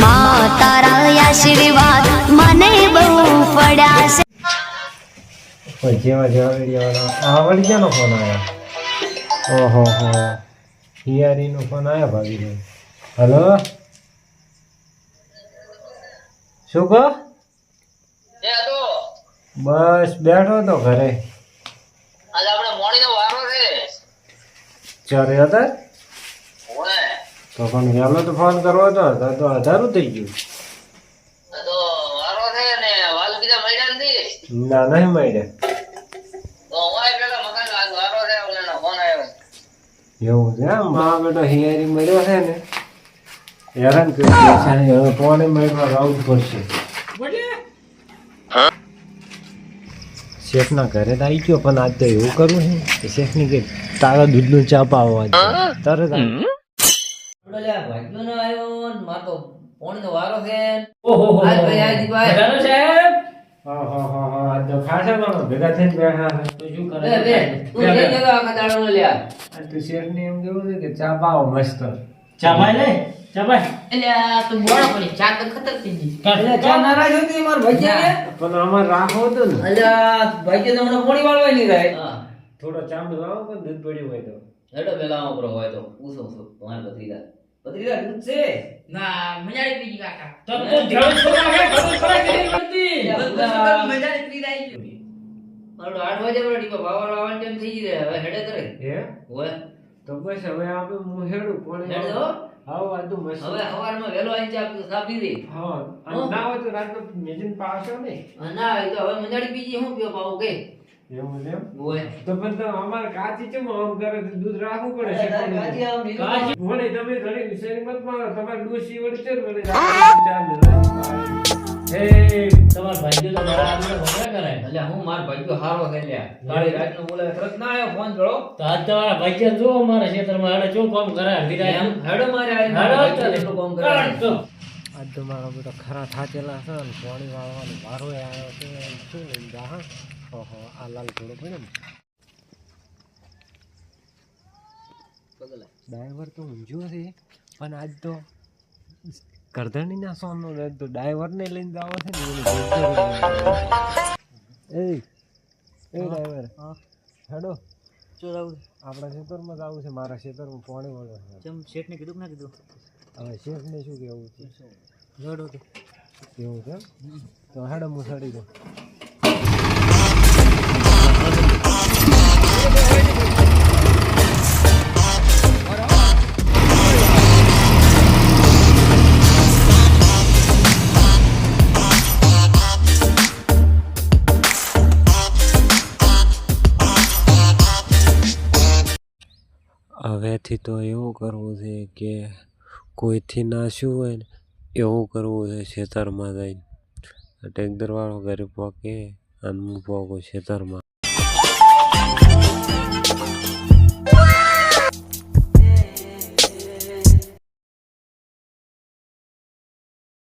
માં તારા આશીર્વાદ મને બહુ પડ્યા છે કોઈ જેવા જેવા વીડિયો આ વળી ફોન આવ્યો. ઓહો હો. હિયારીનો ફોન આવ્યો ભાભી હલો શું કહો? બસ બેઠો તો ઘરે. આજે આપણે મોર્નિંગ વારો છે. ચારે હતા તો પણ વહેલો તો ફોન કરવો હતો તો તો અધારું થઈ ગયું. તો વારો છે ને વાલ બીજા મળ્યા નથી. ના નહીં મળ્યા. તો હું પેલા મકાન વારો છે ઓલાનો ફોન આવ્યો. એવું છે મા બેટો હિયારી મળ્યો છે ને હેરાન કરી દે છે હવે ફોને મળવા આવવું પડશે. શેઠના ઘરે તો આવી ગયો પણ આજ તો એવું કરવું છે. કે શેઠની કે તારા દૂધનું ચા પાવવા તરત આવી. ઓલા ભાઈનો નો આવ્યો ને માર તો પોણી નો વારો છે. ઓહો હો આજ ભાઈ આજ ભાઈ. બધાનો સાહેબ હા, હા, હા, હા, આજ તો ખાસા માણસો ભેગા થઈને બેઠા છે. તો શું બે બે. તું જઈ જતો આખા દાડો નો લ્યા આજ તો શેઠને એમ કેવું છે કે ચા પાવો મસ્ત. ચા ભાઈ લે? ચા ભાઈ એટલે આ તું મોડો પડી. ચા તો ખતર થઈ ગઈ. એટલે ચા નારાજ હતી માર ભાઈ પણ અમાર રાખો તો ને. અલ્યા ભાઈ તો હમણાં પોણી વાળવા નહીં થાય થોડો ચાંદ લાવો કે દૂધ પડ્યું હોય તો? હેડો પેલા આવો હોય તો. પૂછો પૂછો. તમારે બત્રીદા બત્રીદા દૂધ છે? ના મજાડી પીજી કાકા. તો તો ધ્યાન છોકરા હે ખબર પર કરી પડતી મજાડી પી રહી છે મારો આઠ વાગે બરો ડીપા વાવર આવવાનું ટાઈમ થઈ ગઈ રે હવે હેડે તરે હે? હોય તો બસ હવે આપણે હું હેડું પણ હેડો હાવ તો મસ્ત. હવે સવારમાં વેલો આવી ચા સાપી દે હા ના હોય તો રાતનો મેજન પાવશો ને ના એ તો હવે મજાડી પીજી હું પીઓ પાઉ કે એવું એમ? તો પણ તો અમારે કાચી ચમ આમ કરે તો દૂધ રાખવું પડે કાચી આમ કાચી. વળી તમે ઘણી વિષયની મત મારો તમારે ડોશી વળી છે ને વળી રાતનો ચાર દિવસ. એ તમાર ભાઈ તો મારા આગળ ભગવા કરે. અલ્યા હું માર ભાઈ તો હારો થઈ લ્યા. કાળી રાતનો બોલાવે તરત ના આવ્યો ફોન કરો તો આજ તમારા ભાઈ જો અમારા ખેતરમાં હેડે જો કામ કરે વિરાજ એમ હેડો મારે હેડો કામ કરે આજ તો મારો બધા ખરા થાચેલા છે અને પાણી વાળવાનો વારો આવ્યો છે શું લઈને જા હા ઓહો આ લાલ ઘોડો પડે ને. ડ્રાઈવર તો ઊંઝો છે પણ આજ તો કરધણીના સોનો તો ડ્રાઈવરને લઈને જાવ છે ને એ એ ડ્રાઈવર હેડો. આપણા ખેતરમાં જ આવું છે મારા ખેતરમાં પાણી વળે છે. શેઠને કીધું કે ના કીધું? હવે શેઠને શું કહેવું છે? કેવું છે? તો હેડો હું સડી દઉં હવેથી તો એવું કરવું છે કે કોઈથી ના શું હોય ને, એવું કરવું છે ખેતરમાં જઈને. ટેક્ટરવાળો ઘરે પોકે અને હું પોકું ખેતરમાં.